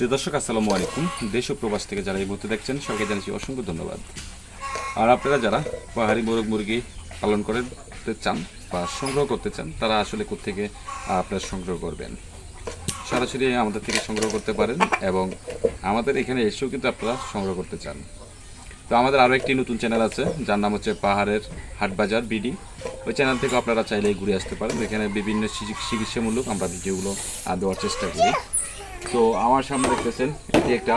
প্রিয় দর্শক, আসসালামু আলাইকুম। দেশ ও প্রবাস থেকে যারা এই মুহূর্তে দেখছেন, সবাইকে জানাচ্ছি অসংখ্য ধন্যবাদ। আর আপনারা যারা পাহাড়ি মোরগ মুরগি পালন করতে চান বা সংগ্রহ করতে চান, তারা আসলে কোথেকে আপনারা সংগ্রহ করবেন? সরাসরি আমাদের থেকে সংগ্রহ করতে পারেন এবং আমাদের এখানে এসেও কিন্তু আপনারা সংগ্রহ করতে চান। তো আমাদের আরও একটি নতুন চ্যানেল আছে, যার নাম হচ্ছে পাহাড়ের হাটবাজার বিডি। ওই চ্যানেল থেকে আপনারা চাইলে ঘুরে আসতে পারেন। এখানে বিভিন্ন চিকি- চিকিৎসামূলক আমরা ভিডিওগুলো দেওয়ার চেষ্টা করি। তো আমার সামনে দেখতেছেন, এটি একটা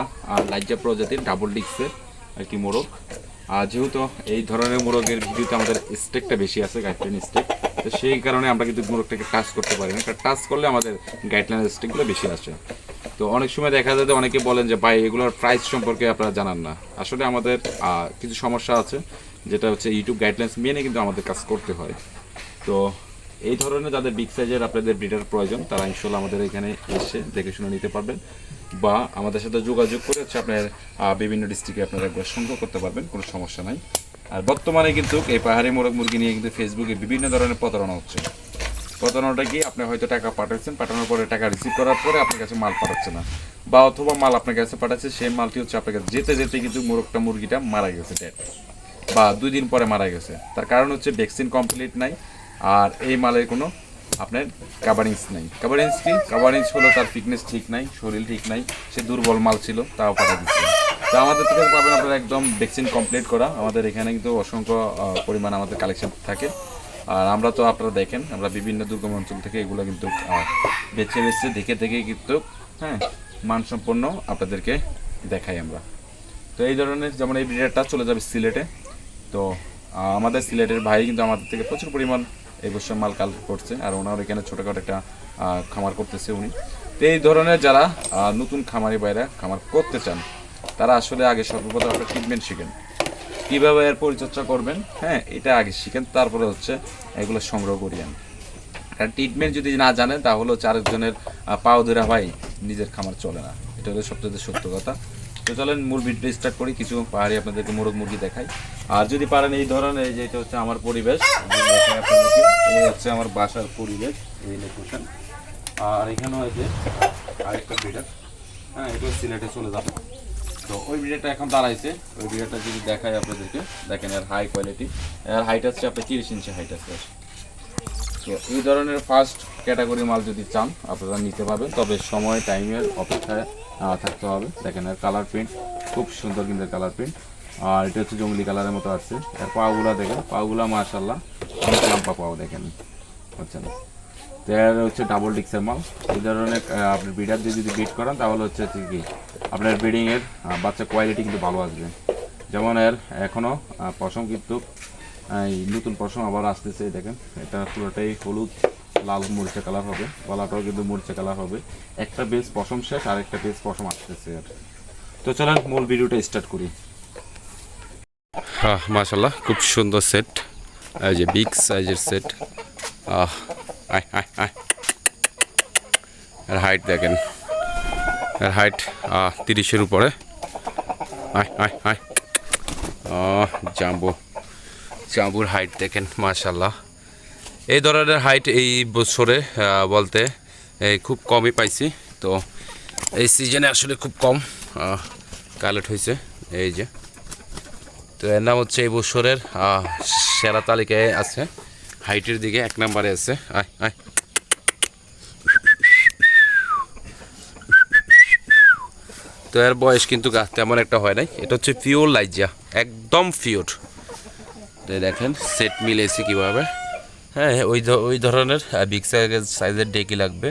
লাইজা প্রজাতির ডাবল ডিক্সের একটি মোরগ। আর যেহেতু এই ধরনের মোরগের ভিডিওতে আমাদের স্টেকটা বেশি আছে গাইডলাইন স্টেক তো সেই কারণে আমরা কিন্তু মোরগটাকে টাচ করতে পারি না টাচ করলে আমাদের গাইডলাইন স্টেকগুলো বেশি আসে। তো অনেক সময় দেখা যায় অনেকে বলেন যে, ভাই, এগুলোর প্রাইস সম্পর্কে আপনারা জানান না। আসলে আমাদের কিছু সমস্যা আছে, যেটা হচ্ছে ইউটিউব গাইডলাইন্স মেনে কিন্তু আমাদের কাজ করতে হয়। তো এই ধরনের যাদের বিগ সাইজের আপনাদের ব্রিডার প্রয়োজন, তারা ইনশাল্লাহ আমাদের এখানে এসে দেখে শুনে নিতে পারবেন বা আমাদের সাথে যোগাযোগ করে হচ্ছে আপনার বিভিন্ন ডিস্ট্রিক্টে আপনারা একবার সংগ্রহ করতে পারবেন, কোনো সমস্যা নাই। আর বর্তমানে কিন্তু এই পাহাড়ি মোরগ মুরগি নিয়ে কিন্তু ফেসবুকে বিভিন্ন ধরনের প্রতারণা হচ্ছে। প্রতারণাটা কি? আপনি হয়তো টাকা পাঠাচ্ছেন, পাঠানোর পরে টাকা রিসিভ করার পরে আপনার কাছে মাল পাঠাচ্ছে না। বা অথবা মাল আপনার কাছে পাঠাচ্ছে, সেই মালটি হচ্ছে আপনার কাছে যেতে যেতে কিন্তু মোরগটা, মুরগিটা মারা গেছে ডেড বা দুই দিন পরে মারা গেছে। তার কারণ হচ্ছে ভ্যাকসিন কমপ্লিট নাই। আর এই মালের কোনো আপনার কাভারিংস নাই। কাভারিংস কি? কাভারিংস হলো তার ফিটনেস ঠিক নাই, শরীর ঠিক নাই, সে দুর্বল মাল ছিল, তাও পাঠা দিচ্ছে। তো আমাদের থেকে পাবেন আপনারা একদম ভ্যাকসিন কমপ্লিট করা। আমাদের এখানে কিন্তু অসংখ্য পরিমাণ আমাদের কালেকশন থাকে। আর আমরা তো আপনারা দেখেন, আমরা বিভিন্ন দুর্গম অঞ্চল থেকে এগুলো কিন্তু বেছে বেছে, দেখে দেখে কিন্তু হ্যাঁ মানসম্পন্ন আপনাদেরকে দেখাই আমরা। তো এই ধরনের যেমন এই ব্রিডারটা চলে যাবে সিলেটে। তো আমাদের সিলেটের ভাই কিন্তু আমাদের থেকে প্রচুর পরিমাণ এই বছর মাল কালেক্ট করছে আর ওনার এখানে ছোটোখাটো একটা খামার করতেছে উনি। তো এই ধরনের যারা নতুন খামারি বাইরা খামার করতে চান, তারা আসলে আগে সর্বপ্রথম একটা ট্রিটমেন্ট শিখেন। কীভাবে এর পরিচর্যা করবেন? হ্যাঁ এটা আগে শিখেন, তারপরে হচ্ছে এগুলো সংগ্রহ করিয়েন কারণ ট্রিটমেন্ট যদি না জানেন, তাহলে হচ্ছে পাও ধরা ভাই নিজের খামার চলে না। এটা হলো সবচেয়ে সত্য কথা। তো চলেন মূল ভিডিও স্টার্ট করি, কিছু পাহাড়ি আপনাদেরকে মোরগ মুরগি দেখাই। আর যদি পারেন এই ধরনের, এই যে এটা হচ্ছে আমার পরিবেশ এই হচ্ছে আমার বাসার পরিবেশ, এই লোকেশন আর এখানেও এই যে আরেকটা বিডার হ্যাঁ এটা সিলেটে চলে যাবে। তো ওই ভিডিওটা এখন দাঁড়াইছে। ওই ভিডিওটা যদি দেখাই আপনাদেরকে, দেখেন এর হাই কোয়ালিটি এর হাইট হচ্ছে আপনার তিরিশ ইঞ্চি হাইট আছে। তো এই ধরনের ফার্স্ট ক্যাটাগরি মাল যদি চান, আপনারা নিতে পারবেন। তবে সময় টাইমের অপেক্ষায় থাকতে হবে। দেখেন, এর কালার প্রিন্ট খুব সুন্দর কিন্তু কালার প্রিন্ট আর এটা হচ্ছে জঙ্গলি কালারের মতো আসছে এর পাগুলা দেখেন পাগুলা মাশাল্লাহ অনেক লাম্পা পাও, দেখেন। হচ্ছে না তো এর হচ্ছে ডাবল ডিক্সের মাল। এই ধরনের আপনি বিডার দিয়ে যদি বিট করেন, তাহলে হচ্ছে হচ্ছে কি, আপনার ব্রিডিংয়ের বাচ্চা কোয়ালিটি কিন্তু ভালো আসবে। যেমন এর এখনও পশম কিন্তু এই নতুন পশম আবার আসতেছে দেখেন, এটা পুরোটাই হলুদ, লাল মরিচা কালার হবে, গলাটাও কিন্তু মরিচা কালার হবে। একটা বেস পশম শেষ আর একটা বেস পশম আসতেছে আর। তো চলেন, মূল ভিডিওটা স্টার্ট করি। হ্যাঁ মাশাল্লাহ খুব সুন্দর সেট এই যে বিগ সাইজের সেট আহ এর হাইট দেখেন। এর হাইট তিরিশের উপরে। আয় আয় আয়। জাম্বু। জাম্বুর হাইট দেখেন মাশাল্লাহ এই ধরনের হাইট এই বছরে বলতে খুব কমই পাইছি। তো এই সিজনে আসলে খুব কম কালেক্ট হয়েছে এই যে। তো এর নাম হচ্ছে এই বছরের সেরা তালিকায় আছে। হাইটের দিকে এক নম্বরে আছে। আয় আয়। তো এর বয়স কিন্তু তেমন একটা হয় নাই। এটা হচ্ছে পিওর লাইজা একদম পিওর তো দেখেন। সেট মিলেছে কীভাবে? হ্যাঁ ওই ওই ধরনের বিগ সাইজের ডেকি লাগবে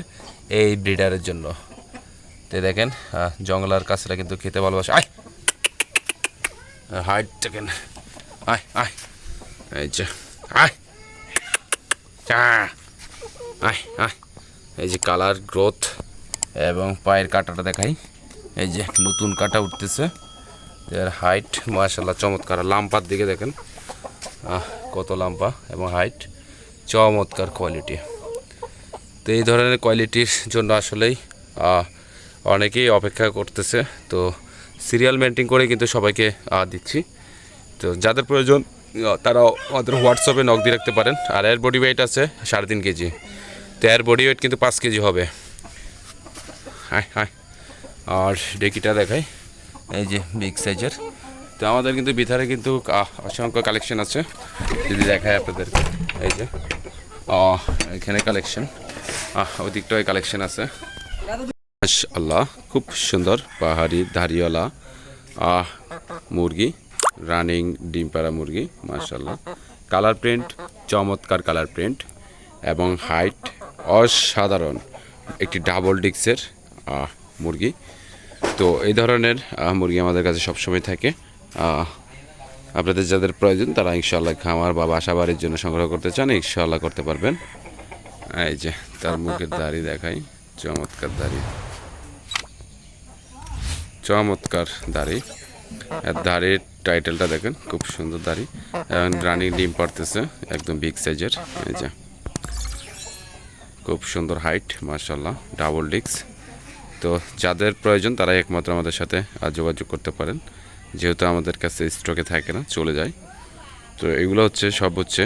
এই ব্রিডারের জন্য। তো দেখেন জঙ্গলার কাছটা কিন্তু খেতে ভালোবাসে। আয়! হাইট দেখেন। আয় আয়। এই যে, আয়! আয় এই যে কালার গ্রোথ এবং পায়ের কাটাটা দেখাই। এই যে নতুন কাটা উঠতেছে। এর হাইট মাশাল্লাহ চমৎকার। লাম্পার দিকে দেখেন। কত লাম্পা এবং হাইট চমৎকার কোয়ালিটি তো এই ধরনের কোয়ালিটির জন্য আসলেই অনেকেই অপেক্ষা করতেছে। তো সিরিয়াল মেনটেন করে কিন্তু সবাইকে দিচ্ছি। তো যাদের প্রয়োজন তারা আমাদের হোয়াটসঅ্যাপে নক দিয়ে রাখতে পারেন। আর এর বডি ওয়েট আছে সাড়ে তিন কেজি। তো এর বডি ওয়েট কিন্তু পাঁচ কেজি হবে। হ্যাঁ হ্যাঁ। আর ডেকিটা দেখাই। এই যে বিগ সাইজের তো আমাদের কিন্তু বিথারে কিন্তু অসংখ্য কালেকশন আছে। যদি দেখায় আপনাদের এই যে এখানে কালেকশন ওই দিকটায় কালেকশন আছে। আল্লাহ খুব সুন্দর পাহাড়ি ধারিওয়ালা আহ, মুরগি রানিং ডিম পাড়া মুরগি মার্শাল্লাহ কালার প্রিন্ট চমৎকার কালার প্রিন্ট এবং হাইট অসাধারণ। একটি ডাবল ডিক্সের মুরগি। তো এই ধরনের মুরগি আমাদের কাছে সবসময় থাকে। আপনাদের যাদের প্রয়োজন, তারা ইনশাল্লাহ খামার বা বাসা বাড়ির জন্য সংগ্রহ করতে চান ইনশাল্লাহ করতে পারবেন। এই যে, তার মুখের দাড়ি দেখাই, চমৎকার দাড়ি। চমৎকার দাড়ি। দাড়ির টাইটেলটা দেখেন, খুব সুন্দর দাড়ি। এবং রানিং ডিম পারতেছে একদম বিগ সাইজের। এই যে, খুব সুন্দর হাইট মার্শাল্লাহ ডাবল ডিক্স। তো যাদের প্রয়োজন তারা একমাত্র আমাদের সাথে যোগাযোগ করতে পারেন। যেহেতু আমাদের কাছে স্টকে থাকে না, চলে যায়। তো এগুলো হচ্ছে, সব হচ্ছে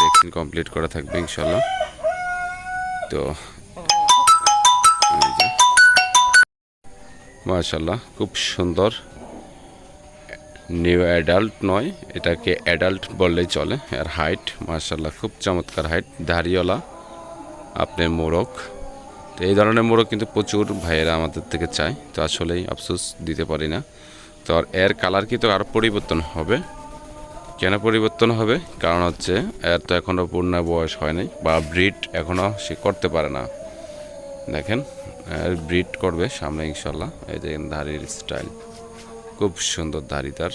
ভ্যাকসিন কমপ্লিট করা থাকবে ইনশাল্লাহ তো মাশাল্লাহ খুব সুন্দর। নিউ অ্যাডাল্ট নয়, এটাকে অ্যাডাল্ট বললেই চলে আর হাইট মাশাল্লাহ খুব চমৎকার হাইট দাড়িওয়ালা, আপনি মোরগ। তো এই ধরনের মোরগ কিন্তু প্রচুর ভাইয়েরা আমাদের থেকে চায়, তো আসলেই আফসোস দিতে পারি না। তো এর কালার কিন্তু আরও পরিবর্তন হবে? কেন পরিবর্তন হবে? কারণ হচ্ছে এর তো এখনও পূর্ণ বয়স হয় নাই, বা ব্রিড এখনও সে করতে পারে না। দেখেন, এর ব্রিড করবে সামনে ইনশাল্লাহ। এই দেখেন দাড়ির স্টাইল খুব সুন্দর দাড়ি তার।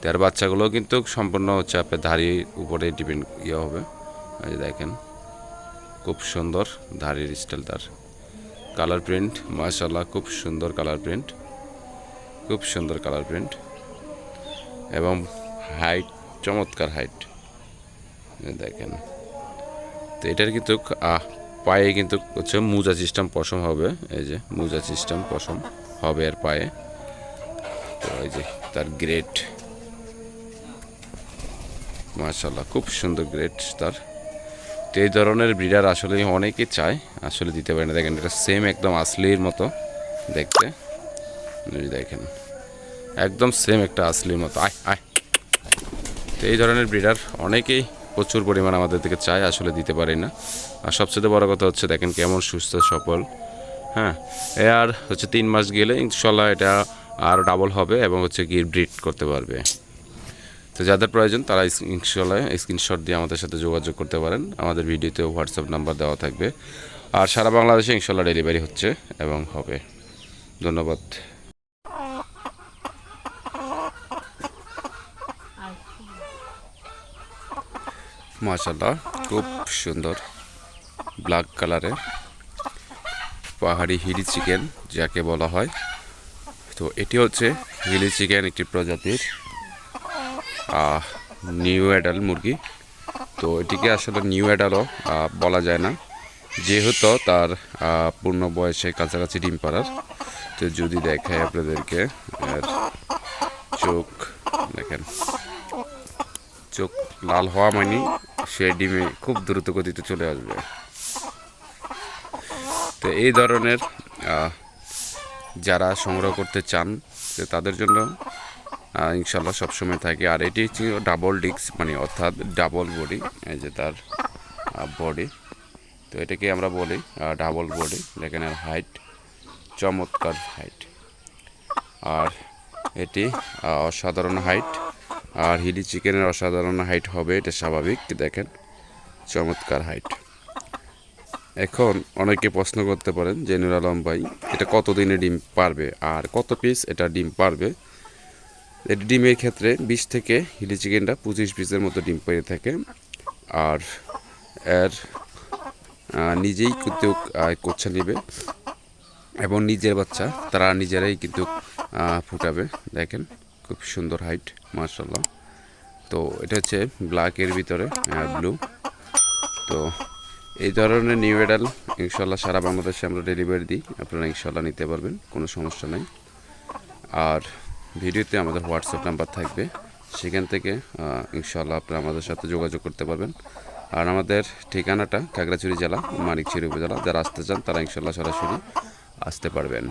তার বাচ্চাগুলো কিন্তু সম্পূর্ণ হচ্ছে আপনার দাড়ির উপরে ডিপেন্ড ইয়ে হবে। এই দেখেন, খুব সুন্দর দাড়ির স্টাইল তার। কালার প্রিন্ট মাশাল্লাহ খুব সুন্দর কালার প্রিন্ট খুব সুন্দর কালার প্রিন্ট এবং হাইট চমৎকার হাইট দেখেন। তো এটার কিন্তু পায়ে কিন্তু হচ্ছে মুজা সিস্টেম পশম হবে। এই যে মুজা সিস্টেম পশম হবে এর পায়ে। তো এই যে তার গ্রেট মাশাল্লাহ খুব সুন্দর গ্রেট তার। তো এই ধরনের ব্রিডার আসলে অনেকে চায়, আসলে দিতে পারে না। দেখেন, এটা সেম একদম আসলির মতো দেখতে। দেখেন। একদম সেম একটা আসলির মতো। আয় আয়। তো এই ধরনের ব্রিডার অনেকেই প্রচুর পরিমাণ আমাদের থেকে চায়, আসলে দিতে পারি না। আর সবচেয়ে বড় কথা হচ্ছে, দেখেন কেমন সুস্থ, সফল। হ্যাঁ এ আর হচ্ছে তিন মাস গেলে ইনশাল্লাহ এটা আরও ডাবল হবে এবং হচ্ছে গিয়ে ব্রিড করতে পারবে। তো যাদের প্রয়োজন, তারা ইনশাল্লাহ স্ক্রিনশট দিয়ে আমাদের সাথে যোগাযোগ করতে পারেন। আমাদের ভিডিওতে হোয়াটসঅ্যাপ নাম্বার দেওয়া থাকবে। আর সারা বাংলাদেশে ইনশাল্লাহ ডেলিভারি হচ্ছে এবং হবে। ধন্যবাদ। মাশাল্লাহ খুব সুন্দর। ব্ল্যাক কালারের পাহাড়ি হিলি চিকেন, যাকে বলা হয়। তো এটি হচ্ছে হিলি চিকেন, একটি প্রজাতির নিউ অ্যাডাল মুরগি। তো এটিকে আসলে নিউ অ্যাডালও বলা যায় না। যেহেতু তার পূর্ণ বয়সে কাছাকাছি ডিম পাড়ার। তো যদি দেখায় আপনাদেরকে চোখ, দেখেন। চোখ লাল হওয়া মানে সে ডিমে খুব দ্রুত গতিতে চলে আসবে। তো এই ধরনের যারা সংগ্রহ করতে চান তো তাদের জন্য ইনশাল্লাহ সবসময় থাকে। আর এটি হচ্ছে ডাবল ডিক্স মানে অর্থাৎ ডাবল বডি এই যে তার বডি তো এটাকে আমরা বলি ডাবল বডি আর হাইট চমৎকার হাইট আর এটি অসাধারণ হাইট আর হিলি চিকেনের অসাধারণ হাইট হবে, এটা স্বাভাবিক, দেখেন, চমৎকার হাইট। এখন অনেকে প্রশ্ন করতে পারেন যে নুর ভাই, এটা কতদিনে ডিম পারবে আর কত পিস এটা ডিম পারবে? এটি ডিমের ক্ষেত্রে বিশ থেকে হিলি চিকেনটা পঁচিশ পিসের মতো ডিম পেয়ে থাকে। আর এর নিজেই কিন্তু কোচ্ছা নেবে। এবং নিজের বাচ্চা, তারা নিজেরাই কিন্তু ফুটাবে, দেখেন, খুব সুন্দর হাইট। মার্শাল্লাহ তো এটা হচ্ছে ব্ল্যাকের ভিতরে ব্লু তো এই ধরনের নিউ এডাল ইনশাল্লাহ সারা বাংলাদেশে আমরা ডেলিভারি দিই। আপনারা ইনশাল্লাহ নিতে পারবেন, কোনো সমস্যা নেই। আর ভিডিওতে আমাদের হোয়াটসঅ্যাপ নাম্বার থাকবে, সেখান থেকে ইনশাল্লাহ আপনারা আমাদের সাথে যোগাযোগ করতে পারবেন। আর আমাদের ঠিকানাটা খাগড়াছড়ি জেলা, মানিকছড়ি উপজেলা, যারা আসতে চান তারা ইনশাল্লাহ সরাসরি আসতে পারবেন।